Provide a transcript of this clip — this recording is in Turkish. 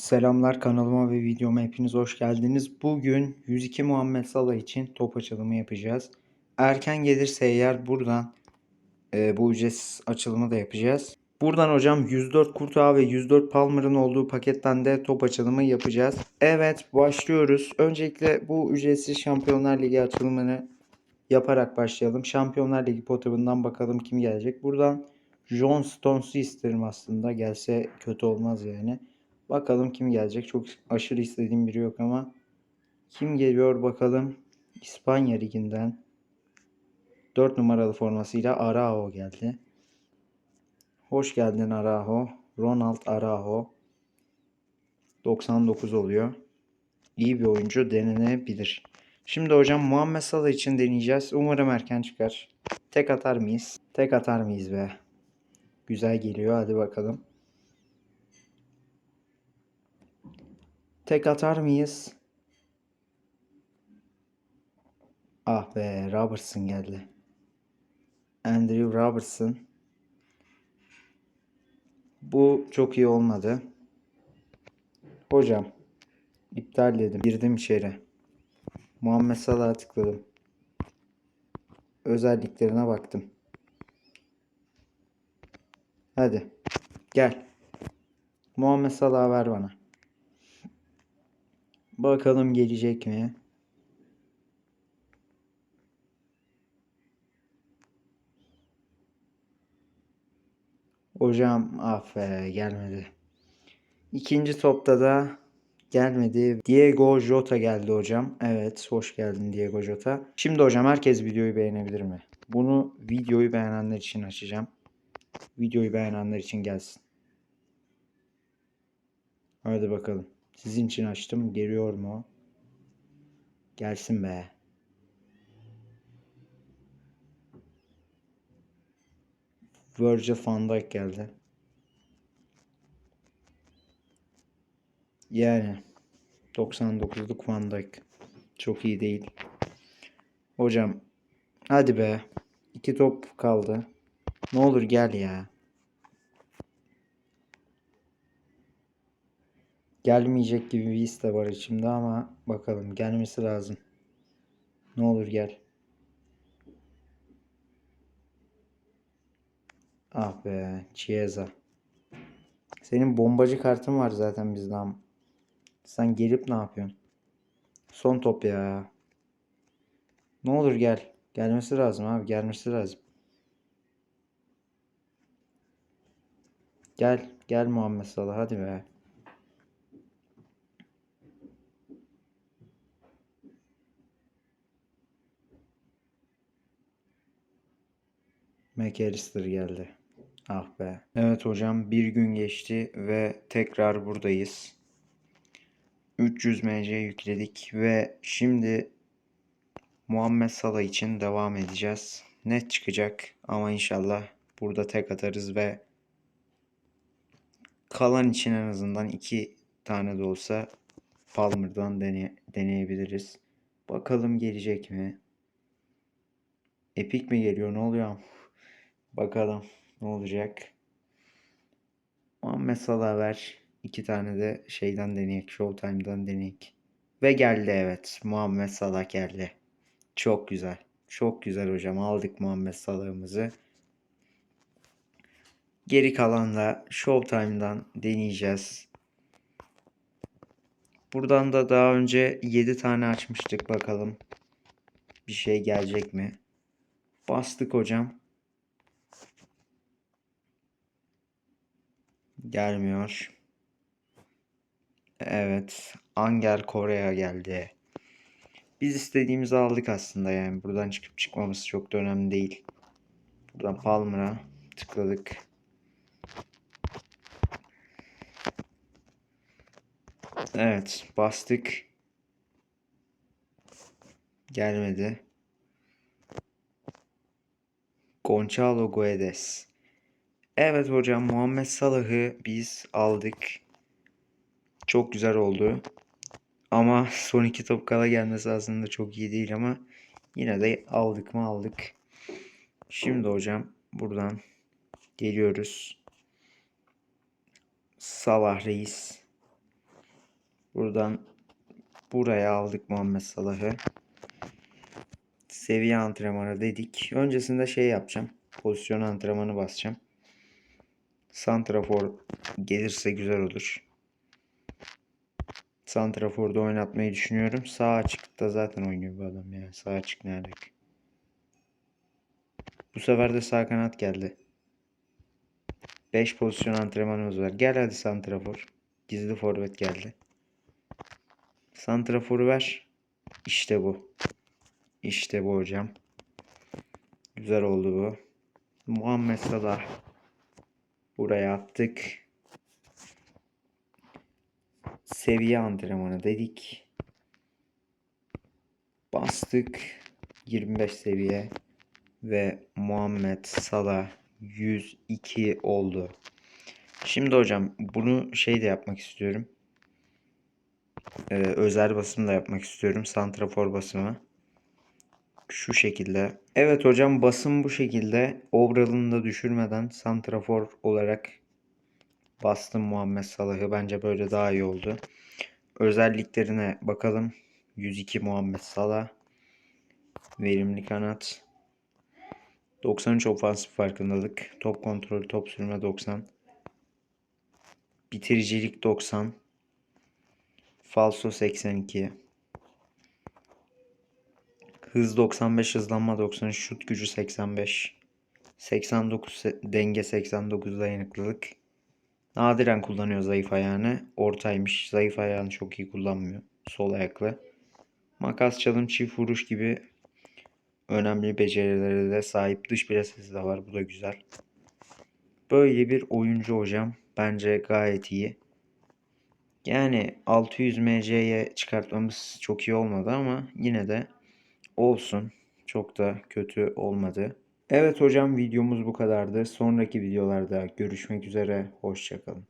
Selamlar kanalıma ve videoma hepiniz hoş geldiniz. Bugün 102 Muhammed Salah için top açılımı yapacağız. Erken gelirse eğer buradan e, bu ücretsiz açılımı da yapacağız. Buradan hocam 104 Kurtağı ve 104 Palmer'ın olduğu paketten de top açılımı yapacağız. Evet başlıyoruz. Öncelikle bu ücretsiz Şampiyonlar Ligi açılımını yaparak başlayalım. Şampiyonlar Ligi potlarından bakalım kim gelecek. Buradan John Stones'u isterim aslında. Gelse kötü olmaz yani. Bakalım kim gelecek. Çok aşırı istediğim biri yok ama. Kim geliyor bakalım. İspanya Ligi'nden. 4 numaralı formasıyla Araujo geldi. Hoş geldin Araujo. Ronald Araujo. 99 oluyor. İyi bir oyuncu denenebilir. Şimdi hocam Muhammed Salah için deneyeceğiz. Umarım erken çıkar. Tek atar mıyız? Tek atar mıyız be? Güzel geliyor. Hadi bakalım. Tek atar mıyız? Ah be Robertson geldi. Andrew Robertson. Bu çok iyi olmadı. Hocam iptal dedim. Girdim içeri. Muhammed Salah'a tıkladım. Özelliklerine baktım. Hadi. Gel. Muhammed Salah'ı ver bana. Bakalım gelecek mi? Hocam ah be gelmedi. İkinci topta da gelmedi. Diego Jota geldi hocam. Evet hoş geldin Diego Jota. Şimdi hocam herkes videoyu beğenebilir mi? Bunu videoyu beğenenler için açacağım. Videoyu beğenenler için gelsin. Hadi bakalım. Sizin için açtım. Geliyor mu? Gelsin be. Virgil van Dijk geldi. Yani 99'luk Van Dijk. Çok iyi değil. Hocam hadi be. İki top kaldı. Ne olur gel ya. Gelmeyecek gibi bir his de var içimde ama bakalım gelmesi lazım. Ne olur gel. Ah be Chiesa. Senin bombacı kartın var zaten bizden. Sen gelip ne yapıyorsun? Son top ya. Ne olur gel. Gelmesi lazım abi. Gelmesi lazım. Gel. Gel Muhammed Salah. Hadi be. McAllister geldi. Ah be. Evet hocam bir gün geçti ve tekrar buradayız. 300 MC yükledik ve şimdi Muhammed Salah için devam edeceğiz. Net çıkacak ama inşallah burada tek atarız ve kalan için en azından iki tane de olsa Palmer'dan dene deneyebiliriz. Bakalım gelecek mi? Epic mi geliyor? Ne oluyor? Bakalım ne olacak. Muhammed Salah ver. İki tane de şeyden deneyek. Showtime'dan deneyek. Ve geldi evet. Muhammed Salah geldi. Çok güzel. Çok güzel hocam. Aldık Muhammed Salah'ımızı. Geri kalan da Showtime'dan deneyeceğiz. Buradan da daha önce 7 tane açmıştık. Bakalım bir şey gelecek mi? Bastık hocam. Gelmiyor. Evet. Angel Korea geldi. Biz istediğimizi aldık aslında yani. Buradan çıkıp çıkmaması çok da önemli değil. Buradan Palmer'a tıkladık. Evet. Bastık. Gelmedi. Gonçalo Guedes. Evet hocam Muhammed Salah'ı biz aldık. Çok güzel oldu. Ama son iki top kala gelmesi aslında çok iyi değil ama yine de aldık mı aldık. Şimdi hocam buradan geliyoruz. Salah Reis. Buradan buraya aldık Muhammed Salah'ı. Seviye antrenmanı dedik. Öncesinde şey yapacağım. Pozisyon antrenmanı basacağım. Santrafor gelirse güzel olur. Santrafor'da oynatmayı düşünüyorum. Sağ açıkta zaten oynuyor bu adam ya. Sağ açık ne alaka? Bu sefer de sağ kanat geldi. 5 pozisyon antrenmanımız var. Gel hadi Santrafor. Gizli forvet geldi. Santrafor'u ver. İşte bu. İşte bu hocam. Güzel oldu bu. Muhammed Salah. Buraya attık. Seviye antrenmanı dedik. Bastık. 25 seviye. Ve Muhammed Salah 102 oldu. Şimdi hocam bunu şey de yapmak istiyorum. Ee, özel basım da yapmak istiyorum. Santrafor basımı. Şu şekilde. Evet hocam basım bu şekilde. Overall'ını da düşürmeden santrafor olarak bastım Muhammed Salah'ı. Bence böyle daha iyi oldu. Özelliklerine bakalım. 102 Muhammed Salah. Verimli kanat. 93 ofansif farkındalık. Top kontrolü, top sürme 90. Bitiricilik 90. Falso 82. Hız 95, hızlanma 90, şut gücü 85. 89 se- denge 89 dayanıklılık. Nadiren kullanıyor zayıf ayağını. Ortaymış. Zayıf ayağını çok iyi kullanmıyor. Sol ayaklı. Makas çalım çift vuruş gibi önemli becerilere de sahip. Dış plasesi de var. Bu da güzel. Böyle bir oyuncu hocam. Bence gayet iyi. Yani 600 MC'ye çıkartmamız çok iyi olmadı ama yine de olsun. Çok da kötü olmadı. Evet hocam videomuz bu kadardı. Sonraki videolarda görüşmek üzere. Hoşçakalın.